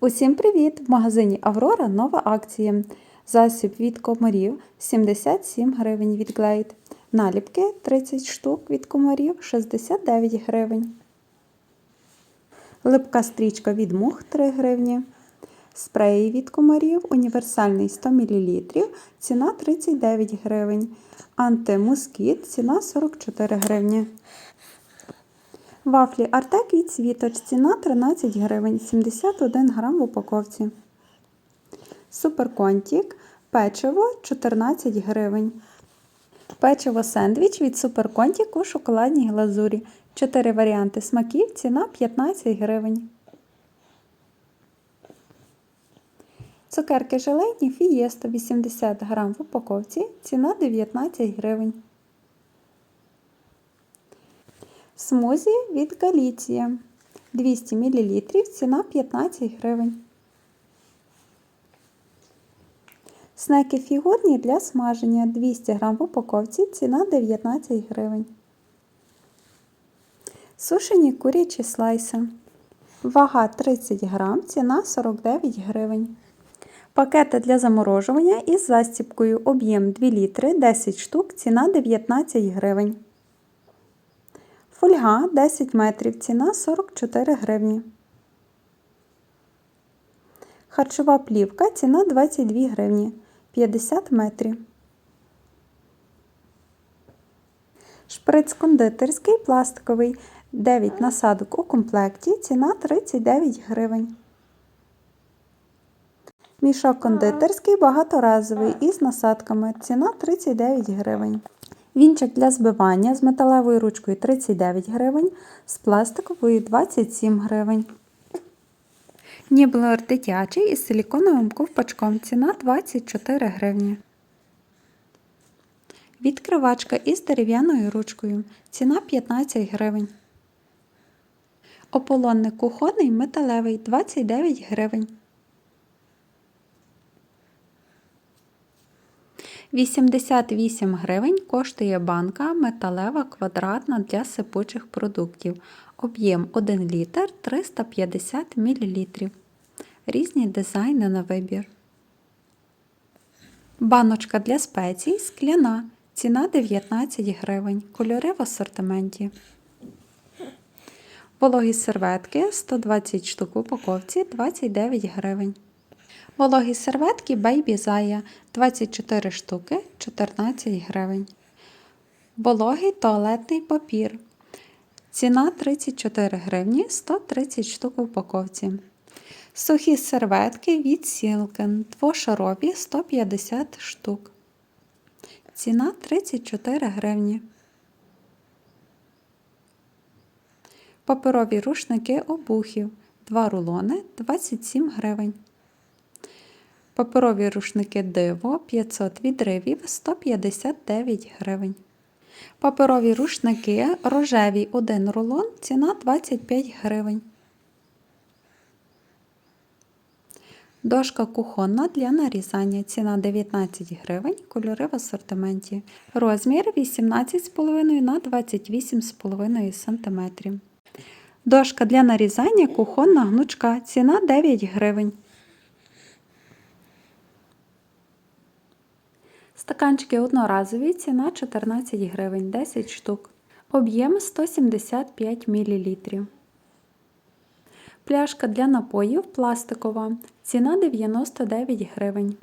Усім привіт! В магазині Аврора нова акція. Засіб від комарів 77 гривень від Glade. Наліпки 30 штук від комарів 69 гривень. Липка стрічка від мух 3 гривні. Спреї від комарів універсальний 100 мл. Ціна 39 гривень. Антимоскіт ціна 44 гривні. Вафлі Артек від світоч. Ціна 13 гривень, 71 грам в упаковці. Суперконтік. Печиво 14 гривень. Печиво сендвіч від Суперконтік у шоколадній глазурі. 4 варіанти смаків. Ціна 15 гривень. Цукерки желейні фієсто 80 грам в упаковці. Ціна 19 гривень. Смузі від Галіція 200 мл, ціна 15 гривень. Снеки фігурні для смаження 200 г в упаковці, ціна 19 гривень. Сушені курячі слайси. Вага 30 г, ціна 49 гривень. Пакети для заморожування із застіпкою об'єм 2 літри 10 штук, ціна 19 гривень. Фольга 10 метрів, ціна 44 гривні. Харчова плівка ціна 22 гривні 50 метрів. Шприц кондитерський пластиковий 9 насадок у комплекті, ціна 39 гривень. Мішок кондитерський багаторазовий із насадками, ціна 39 гривень. Вінчик для збивання з металевою ручкою 39 гривень, з пластиковою 27 гривень. Ніблер дитячий із силіконовим ковпачком. Ціна 24 гривні. Відкривачка із дерев'яною ручкою. Ціна 15 гривень. Ополонник кухонний металевий 29 гривень. 88 гривень коштує банка металева квадратна для сипучих продуктів. Об'єм 1 літр 350 мл. Різні дизайни на вибір. Баночка для спецій скляна. Ціна 19 гривень. Кольори в асортименті. Вологі серветки 120 штук в упаковці 29 гривень. Вологі серветки Baby Zaya 24 штуки 14 гривень. Вологий туалетний папір. Ціна 34 гривні 130 штук в упаковці. Сухі серветки від Silken двошарові 150 штук. Ціна 34 гривні. Паперові рушники обухів 2 рулони 27 гривень. Паперові рушники диво 500 відривів 159 гривень. Паперові рушники рожеві 1 рулон, ціна 25 гривень. Дошка кухонна для нарізання. Ціна 19 гривень, кольори в асортименті. Розмір 18,5 на 28,5 см. Дошка для нарізання кухонна гнучка. Ціна 9 гривень. Стаканчики одноразові, ціна 14 гривень, 10 штук. Об'єм 175 мл. Пляшка для напоїв пластикова. Ціна 99 гривень.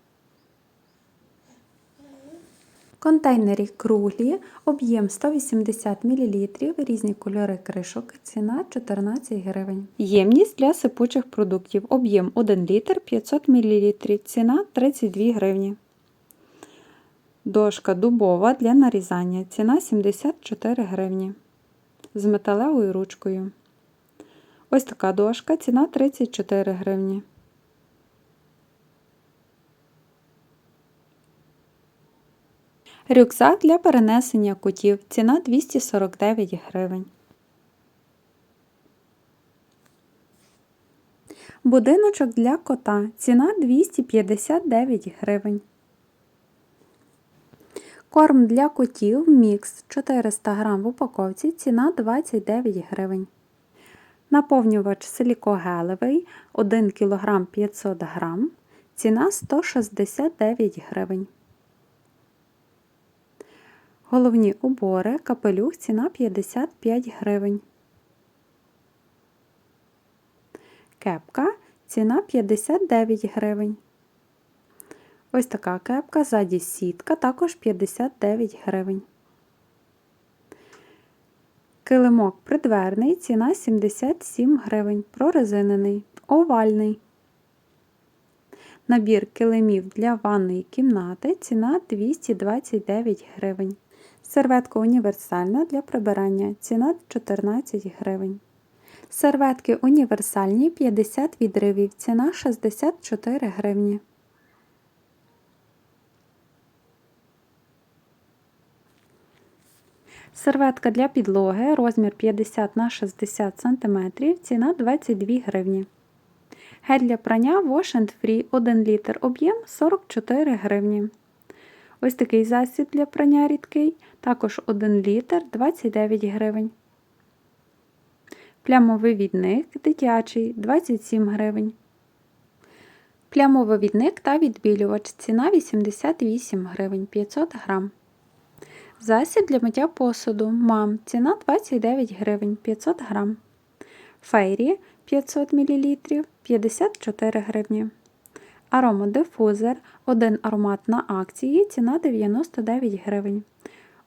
Контейнери круглі, об'єм 180 мл, різні кольори кришок, ціна 14 гривень. Ємність для сипучих продуктів. Об'єм 1 літр 500 мл, ціна 32 гривні. Дошка дубова для нарізання. Ціна 74 гривні. З металевою ручкою. Ось така дошка, ціна 34 гривні. Рюкзак для перенесення кутів. Ціна 249 гривень. Будиночок для кота. Ціна 259 гривень. Корм для котів мікс 400 г в упаковці. Ціна 29 гривень. Наповнювач силікогелевий 1 кг 500 г. Ціна 169 гривень. Головні убори, капелюх, ціна 55 гривень. Кепка, ціна 59 гривень. Ось така кепка, ззаді сітка, також 59 гривень. Килимок придверний, ціна 77 гривень, прорезинений, овальний. Набір килимів для ванної кімнати, ціна 229 гривень. Серветка універсальна для прибирання, ціна 14 гривень. Серветки універсальні 50 відривів, ціна 64 гривні. Серветка для підлоги, розмір 50 на 60 см, ціна 22 гривні. Гель для прання Wash and Free 1 літр, об'єм 44 гривні. Ось такий засіб для прання рідкий, також 1 літр 29 гривень. Плямовий відник дитячий 27 гривень. Плямовий відник та відбілювач ціна 88 гривень 500 грам. Засіб для миття посуду мам ціна 29 гривень 500 грам. Фейрі 500 мл 54 гривні. Аромадифузер 1 аромат на акції ціна 99 гривень.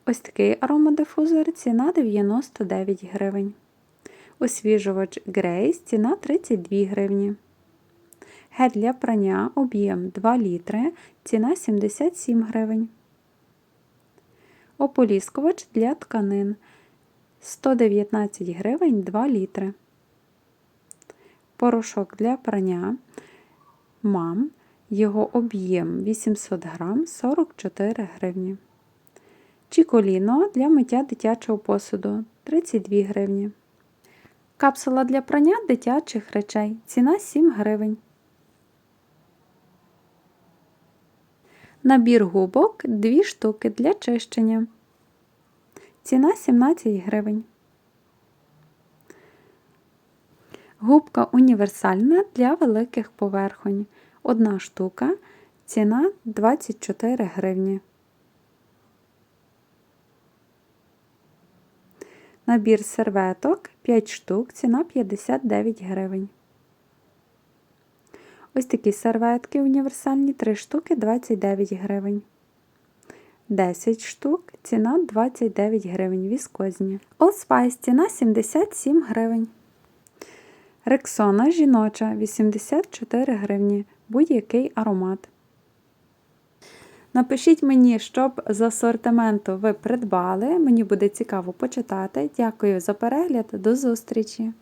Ось такий аромадифузор ціна 99 гривень. Освіжувач Грейс ціна 32 гривні. Гель для прання об'єм 2 літри ціна 77 гривень. Ополіскувач для тканин 119 гривень 2 літри. Порошок для прання мам. Його об'єм 800 грам 44 гривні. Чіколіно для миття дитячого посуду 32 гривні. Капсула для прання дитячих речей. Ціна 7 гривень. Набір губок 2 штуки для чищення. Ціна 17 гривень. Губка універсальна для великих поверхонь. Одна штука. Ціна 24 гривні. Набір серветок 5 штук, ціна 59 гривень. Ось такі серветки універсальні 3 штуки 29 гривень. 10 штук, ціна 29 гривень віскозні. Old Spice ціна 77 гривень. Рексона жіноча 84 гривні. Будь-який аромат. Напишіть мені, щоб з асортименту ви придбали. Мені буде цікаво почитати. Дякую за перегляд. До зустрічі!